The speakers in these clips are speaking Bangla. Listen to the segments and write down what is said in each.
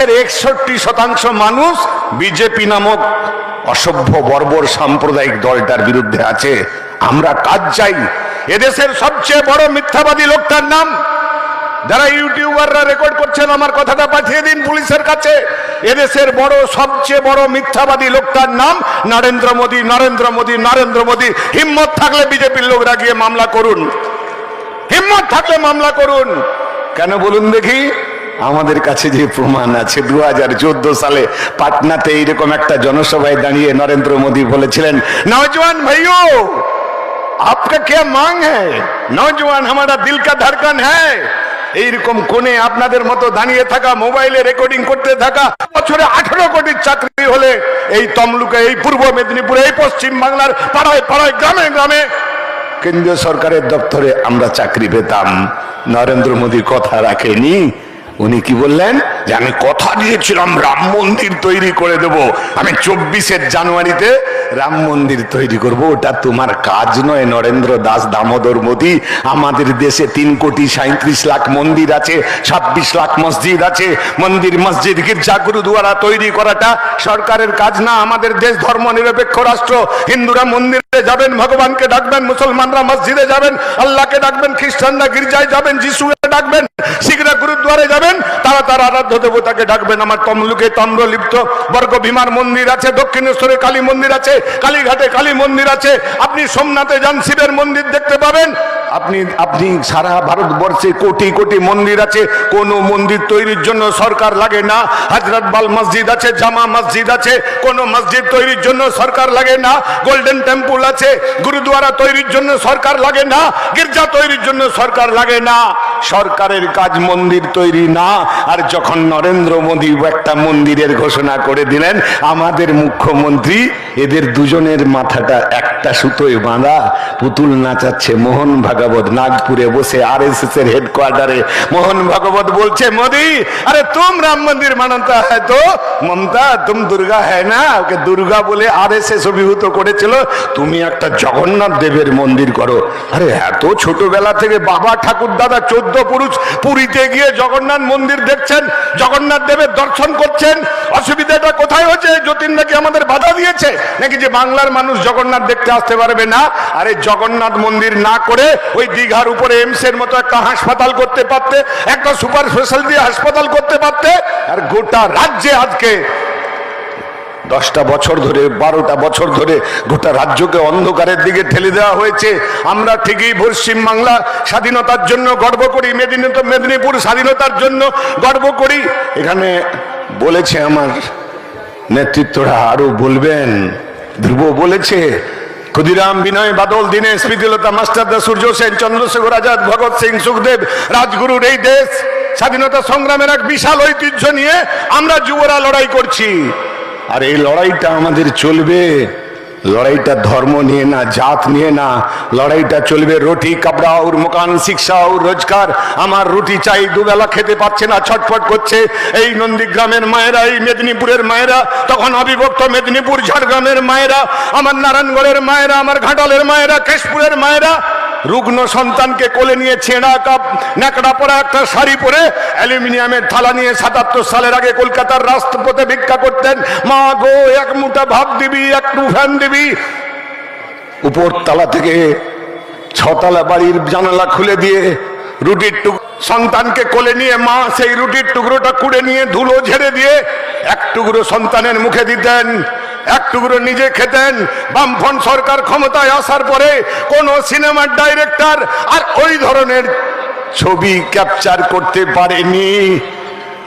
এদেশের একষট্টি শতাংশ মানুষ বিজেপি নামক অসভ্য, বর্বর সাম্প্রদায়িক দলটার বিরুদ্ধে আছে। আমরা কাজ চাই। এদেশের সবচেয়ে বড় মিথ্যাবাদী লোকটার নাম। যারা ইউটিউবাররা রেকর্ড করছেন, আমার কথাটা পাঠিয়ে দিন পুলিশের কাছে। এদেশের বড়, সবচেয়ে বড় মিথ্যাবাদী লোকটার নাম নরেন্দ্র মোদী নরেন্দ্র মোদী নরেন্দ্র মোদী। হিম্মত থাকলে বিজেপির লোকরা গিয়ে মামলা করুন। হিম্মত থাকলে মামলা করুন। কেন বলুন দেখি? আমাদের কাছে যে প্রমাণ আছে দু হাজার চোদ্দ সালে পাটনাতে এইরকম একটা জনসভায় দাঁড়িয়ে নরেন্দ্র মোদী বলেছিলেন নওজওয়ান ভাইও আপকা কে মাং হ্যাঁ নওজওয়ান আমারা দিল কা ধরকন হ্যাঁ এইরকম কোণে আপনাদের মতো দাঁড়িয়ে থাকা, মোবাইলে রেকর্ডিং করতে থাকা, বছরে আঠেরো কোটির চাকরি হলে এই তমলুকে, এই পূর্ব মেদিনীপুরে, এই পশ্চিম বাংলার পাড়ায় পাড়ায়, গ্রামে গ্রামে কেন্দ্রীয় সরকারের দপ্তরে আমরা চাকরি পেতাম। নরেন্দ্র মোদী কথা রাখেনি। উনি কি বললেন? যে আমি কথা দিয়েছিলাম, রাম মন্দির তৈরি করে দেব। আমি চব্বিশের জানুয়ারিতে রাম মন্দির তৈরি করব, ওটা তোমার কাজ নয় নরেন্দ্র দাস, দামোদর মোদী। আমাদের দেশে তিন কোটি সাঁত্রিশ লাখ মন্দির আছে, ছাব্বিশ লাখ মসজিদ আছে। মন্দির মসজিদ গির্জা গুরুদুয়ারা তৈরি করাটা সরকারের কাজ না, আমাদের দেশ ধর্ম নিরপেক্ষ রাষ্ট্র। হিন্দুরা মন্দিরে যাবেন, ভগবানকে ডাকবেন, মুসলমানরা মসজিদে যাবেন, আল্লাহকে ডাকবেন, খ্রিস্টানরা গির্জায় যাবেন, যিশুকে ডাকবেন, শিখরা গুরুদ্বারে যাবেন, তারা তার আরাধ্য দেবতাকে ডাকবেন। আমার তমলুকে তন্দ্রলিপ্ত বর্গ ভীমার মন্দির আছে, দক্ষিণেশ্বরে কালী মন্দির আছে কালীঘাটে কালী মন্দির আছে। আপনি সোমনাথে যান, শিবের মন্দির দেখতে পাবেন। আপনি আপনি সারা ভারতবর্ষে কোটি কোটি মন্দির আছে। কোন মন্দির তৈরির জন্য সরকার লাগে না। হাজরত বাল মসজিদ আছে, জামা মসজিদ আছে। কোন মসজিদ তৈরির জন্য সরকার লাগে না। গোল্ডেন টেম্পল আছে, গুরুদুয়ারা তৈরির জন্য সরকার লাগে না। গির্জা তৈরির জন্য সরকার লাগে না। সরকারের কাজ মন্দির তৈরি না, আর যখন নরেন্দ্র মোদী একটা মন্দিরের ঘোষণা করে দিলেন, আমাদের মুখ্যমন্ত্রী, এদের দুজনের মাথাটা একটা সুতোয় বাঁধা, পুতুল নাচাচ্ছে মোহন ভাগবত, নাগপুরে বসে আর এস এস এর হেডকোয়ার্টারে মোহন ভাগবত বলছে, মোদি, আরে তুম রাম মন্দির মানাতা হ্যায় তো, মমতা, তুম দুর্গা হ্যায় না? ওকে দুর্গা বলে আর এস এস অভিভূত করেছিল, তুমি একটা জগন্নাথ দেবের মন্দির করো। আরে এত ছোটবেলা থেকে বাবা ঠাকুর দাদা চোদ্দ পুরুষ পুরীতে গিয়ে জগন্নাথ মন্দির দেখছেন, জগন্নাথ দেবের দর্শন করছেন। অসুবিধাটা কোথায় হচ্ছে যতীন নাকি আমাদের বাধা দিয়েছে? নাকি যে বাংলার মানুষ জগন্নাথ দেখতে আসতে পারবে না? আরে জগন্নাথ মন্দির না করে ওই দীঘার উপরে এমস এর মতো একটা হাসপাতাল করতে পারতে, একটা সুপার স্পেশালিটি হাসপাতাল করতে পারতে, আর গোটা রাজ্যে আজকে দশটা বছর ধরে, বারোটা বছর ধরে গোটা রাজ্যকে অন্ধকারের দিকে ঠেলে দেওয়া হয়েছে। আমরা ঠিকই পশ্চিম বাংলা স্বাধীনতার জন্য গর্ব করি মেদিনীপুর মেদিনীপুর স্বাধীনতার জন্য গর্ব করি। এখানে বলেছে আমার নেতৃত্বরা আরও বলবেন, ধ্রুব বলেছে, ক্ষুদিরাম, বিনয়, বাদল, দীনেশ স্মৃতিলতা মাস্টারদা সূর্য সেন, চন্দ্রশেখর আজাদ, ভগৎ সিং, সুখদেব, রাজগুরুর এই দেশ, স্বাধীনতা সংগ্রামের এক বিশাল ঐতিহ্য নিয়ে আমরা যুবরা লড়াই করছি। আর এই লড়াইটা আমাদের চলবে। লড়াইটা ধর্ম নিয়ে না, জাত নিয়ে না। লড়াইটা চলবে রুটি কাপড়া ওর মকান, শিক্ষা ওর রোজগার। আমার রুটি চাই, দুবেলা খেতে পাচ্ছে না, ছটফট করছে। এই নন্দীগ্রামের মায়েরা, এই মেদিনীপুরের মায়েরা, তখন অবিভক্ত মেদিনীপুর, ঝাড়গ্রামের মায়েরা, আমার নারায়ণগড়ের মায়েরা, আমার ঘাটালের মায়েরা, কেশপুরের মায়েরা রুগ্ন সন্তানকে কোলে নিয়ে ছেঁড়া কাপ, ন্যাকড়া পরা একটা শাড়ি পরে অ্যালুমিনিয়ামের থালা নিয়ে সাতাত্তর সালের আগে কলকাতার রাষ্ট্রপতি ভিক্ষা করতেন। মা গো, এক মুঠা ভাব দিবি একটু ফ্যান দিবি। উপর তালা থেকে ছতলা বাড়ির জানালা খুলে দিয়ে রুটির টুক, সন্তানকে কোলে নিয়ে মা সেই রুটির টুকরোটা কুড়ে নিয়ে ধুলো ঝেড়ে দিয়ে এক টুকরো সন্তানের মুখে দিতেন। এক টুকরো নিজে খেতেন। বামফ্রন্ট সরকার ক্ষমতায় আসার পরে কোন সিনেমার ডাইরেক্টর আর ওই ধরনের ছবি ক্যাপচার করতে পারেনি।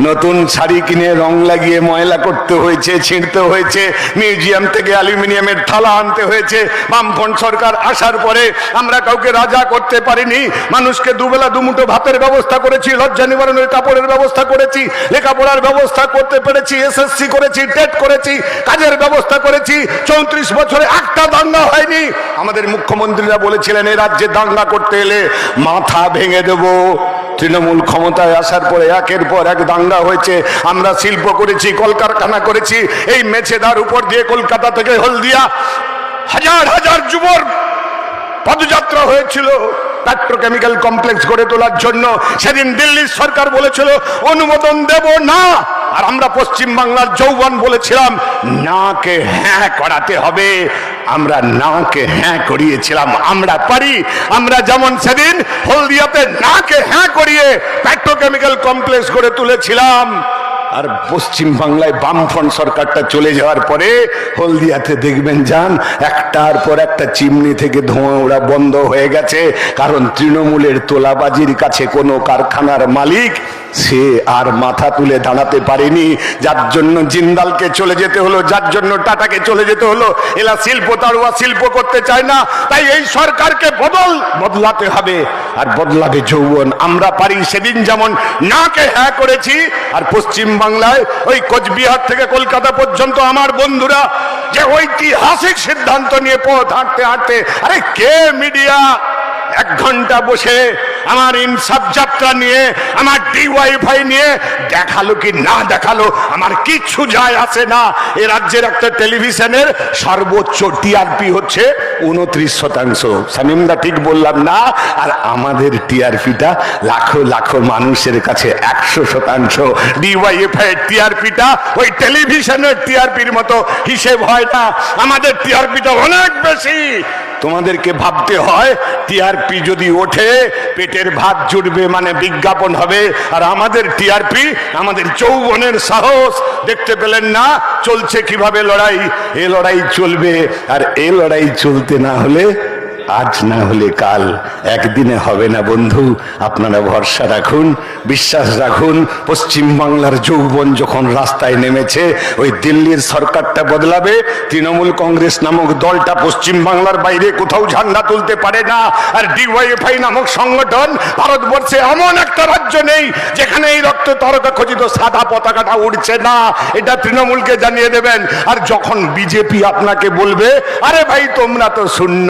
নতুন শাড়ি কিনে রং লাগিয়ে ময়লা করতে হয়েছে, ছিঁড়তে হয়েছে, মিউজিয়াম থেকে অ্যালুমিনিয়ামের থালা আনতে হয়েছে। বামফ্রন্ট সরকার আসার পরে আমরা কাউকে রাজা করতে পারিনি। মানুষকে দুবেলা দুমুঠো ভাতের ব্যবস্থা করেছি, লজ্জা নিবারণের কাপড়ের ব্যবস্থা করেছি, লেখাপড়ার ব্যবস্থা করতে পেরেছি এসএসসি করেছি, টেট করেছি, কাজের ব্যবস্থা করেছি। চৌত্রিশ বছরে একটা দাঙ্গা হয়নি। আমাদের মুখ্যমন্ত্রীরা বলেছিলেন এই রাজ্যে দাঙ্গা করতে এলে মাথা ভেঙে দেবো। তৃণমূল ক্ষমতায় আসার পরে একের পর এক দাঙ্গা হয়েছে। আমরা শিল্প করেছি, কলকারখানা করেছি। এই মেছেদার উপর দিয়ে কলকাতা থেকে হলদিয়া হাজার হাজার যুবর পদযাত্রা হয়েছিল। পেট্রোকেমিক্যাল কমপ্লেক্স গড়ে তোলার জন্য। সেদিন দিল্লির সরকার বলেছিল, অনুমোদন দেব না। আর আমরা পশ্চিম বাংলার যৌবন বলেছিলাম, নাকে হ্যাঁ করাতে হবে। আমরা নাকে হ্যাঁ করিয়েছিলাম, আমরা পারি। আমরা যেমন সেদিন হলদিয়াতে নাকে হ্যাঁ করিয়ে পেট্রোকেমিক্যাল কমপ্লেক্স করে তুলেছিলাম, আর পশ্চিম বাংলায় বামফ্রন্ট সরকারটা চলে যাওয়ার পরে হলদিয়াতে দেখবেন যান, একটার পর একটা চিমনি থেকে ধোঁয়া ওড়া বন্ধ হয়ে গেছে, কারণ তৃণমূলের তোলাবাজির কাছে কোনো কারখানার মালিক সে আর মাথা তুলে দাঁড়াতে পারেনি। যার জন্য জিন্দালকে চলে যেতে হলো, যার জন্য টাটাকে চলে যেতে হলো। এরা শিল্প তাড়ুয়া শিল্প করতে চায় না, তাই এই সরকারকে বদল, বদলাতে হবে। আর বদলাবে যৌবন। আমরা পারি সেদিন যেমন নাকে হ্যাঁ করেছি, আর পশ্চিম বাংলায় ওই কোচবিহার থেকে কলকাতা পর্যন্ত আমার বন্ধুরা যে ঐতিহাসিক সিদ্ধান্ত নিয়ে পথ হাঁটতে হাঁটতে, আরে কে মিডিয়া? এক ঘণ্টা বসে আমার ইনসাফ যাত্রা নিয়ে, আমার ডিওয়াইফাই নিয়ে দেখাল কি না দেখাল, আমার কিচ্ছু যায় আসে না। এ রাজ্যের একটা টেলিভিশনের সর্বোচ্চ টিআরপি হচ্ছে উনত্রিশ শতাংশ। সামিমদা, ঠিক বললাম না? আর আমাদের টিআরপিটা লাখো লাখো মানুষের কাছে একশো শতাংশ। ডিওয়াইএফআই টিআরপিটা ওই টেলিভিশনের টিআরপির মতো হিসেব হয় না। আমাদের টিআরপিটা অনেক বেশি। তোমাদেরকে ভাবতে হয় টিআরপি যদি ওঠে, পেটের ভাত জুটবে মানে বিজ্ঞাপন হবে। আর আমাদের টিআরপি আমাদের যৌবনের সাহস, দেখতে পেলেন না, চলছে কীভাবে লড়াই? এ লড়াই চলবে, আর এ লড়াই চলতে না হলে আজ না হলে কাল একদিনে হবে না বন্ধু। আপনারা ভরসা রাখুন, বিশ্বাস রাখুন, পশ্চিম বাংলার যৌবন যখন রাস্তায় নেমেছে, ওই দিল্লির সরকারটা বদলাবে, তৃণমূল কংগ্রেস নামক দলটা পশ্চিম বাংলার বাইরে কোথাও ঝান্ডা তুলতে পারে না। আর ডিওয়াইএফআই নামক সংগঠন ভারতবর্ষে এমন একটা রাজ্য নেই যেখানে এই রক্ত তরকা খচিত সাদা পতাকাটা উড়ছে না। এটা তৃণমূলকে জানিয়ে দেবেন। আর যখন বিজেপি আপনাকে বলবে, আরে ভাই, তোমরা তো শূন্য।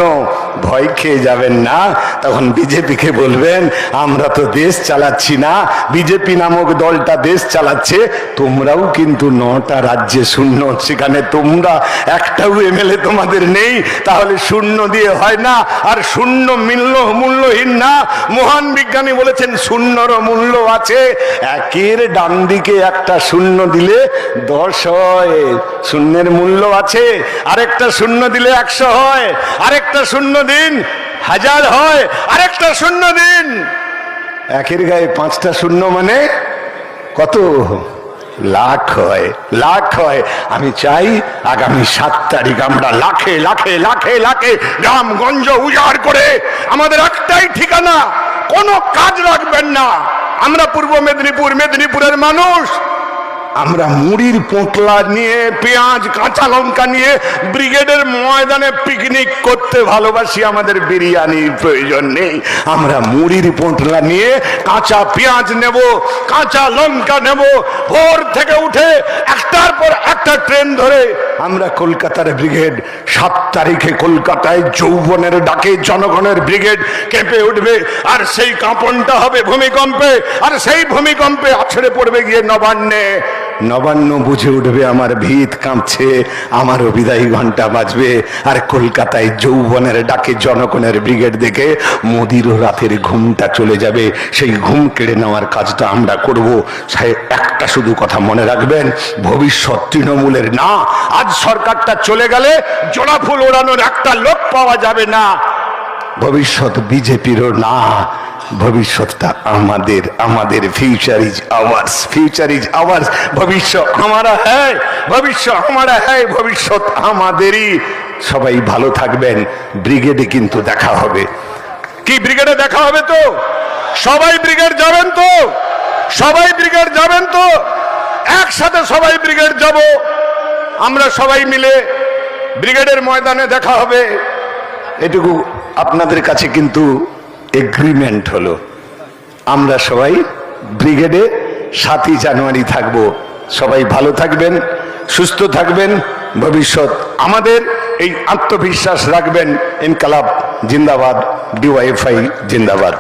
ভয় খেয়ে যাবেন না। তখন বিজেপিকে বলবেন, আমরা তো দেশ চালাচ্ছি না। বিজেপি নামক দলটা দেশ চালাচ্ছে। তোমরাও কিন্তু নটা রাজ্যে শূন্য। সেখানে তোমরা একটাও এমএলএ তোমাদের নেই। তাহলে শূন্য দিয়ে হয় না। আর শূন্য মূল্য মূল্যহীন না। মহান বিজ্ঞানী বলেছেন শূন্যরও মূল্য আছে। একের ডান দিকে একটা শূন্য দিলে দশ হয়। শূন্যের মূল্য আছে। আরেকটা শূন্য দিলে একশো হয়। আরেকটা শূন্য দিন, হাজার হয়, আরেকটা শূন্য দিন। একের গায়ে পাঁচটা শূন্য মানে কত? লাখ হয় লাখ হয়। আমি চাই আগামী সাত তারিখ আমরা লাখে লাখে লাখে লাখে গ্রাম গঞ্জ উজাড় করে আমাদের একটাই ঠিকানা, কোনো কাজ রাখবেন না। আমরা পূর্ব মেদিনীপুর, মেদিনীপুরের মানুষ। আমরা মুড়ির পোটলা নিয়ে, পেঁয়াজ, কাঁচা লঙ্কা নিয়ে ব্রিগেডের ময়দানে পিকনিক করতে ভালোবাসি, আমাদের বিরিয়ানির প্রয়োজন নেই। আমরা মুড়ির পোটলা নিয়ে কাঁচা পেঁয়াজ নেব, কাঁচা লঙ্কা নেব, ভোর থেকে উঠে একটার পর একটা ট্রেন ধরে আমরা কলকাতার ব্রিগেড, সাত তারিখে কলকাতায় যৌবনের ডাকে জনগণের ব্রিগেড কেঁপে উঠবে, আর সেই কাঁপনটা হবে ভূমিকম্পে, আর সেই ভূমিকম্পে আছড়ে পড়বে গিয়ে নবান্নে। নবান্ন বুঝে উঠবে আমার ভিত কাঁপছে, আমারও বিদায়ী ঘণ্টা বাজবে। আর কলকাতায় যৌবনের ডাকে জনগণের ব্রিগেড দেখে মোদিরও রাতের ঘুমটা চলে যাবে। সেই ঘুম কেড়ে নেওয়ার কাজটা আমরা করব। সাহেব একটা শুধু কথা মনে রাখবেন, ভবিষ্যৎ তৃণমূলের না, আজ সরকারটা চলে গেলে জোড়া ফুল ওড়ানোর একটা লোক পাওয়া যাবে না। ভবিষ্যৎ বিজেপিরও না ভবিষ্যৎটা আমাদের আমাদের future is ours future is ours ভবিষ্যৎ আমারা হ্যায়, ভবিষ্যৎ আমারা হ্যায়, ভবিষ্যৎ আমাদেরই। সবাই ভালো থাকবেন ব্রিগেডে কিন্তু দেখা হবে। কি ব্রিগেডে দেখা হবে তো? সবাই ব্রিগেড যাবেন তো? সবাই ব্রিগেড যাবেন তো? একসাথে সবাই ব্রিগেড যাব। আমরা সবাই মিলে ব্রিগেডের ময়দানে দেখা হবে। এটুকু আপনাদের কাছে কিন্তু এগ্রিমেন্ট হলো। আমরা সবাই ব্রিগেডে সাতই জানুয়ারি থাকব। সবাই ভালো থাকবেন, সুস্থ থাকবেন, ভবিষ্যৎ আমাদের এই আত্মবিশ্বাস রাখবেন। ইনকালাব জিন্দাবাদ ডিওয়াইফআই জিন্দাবাদ।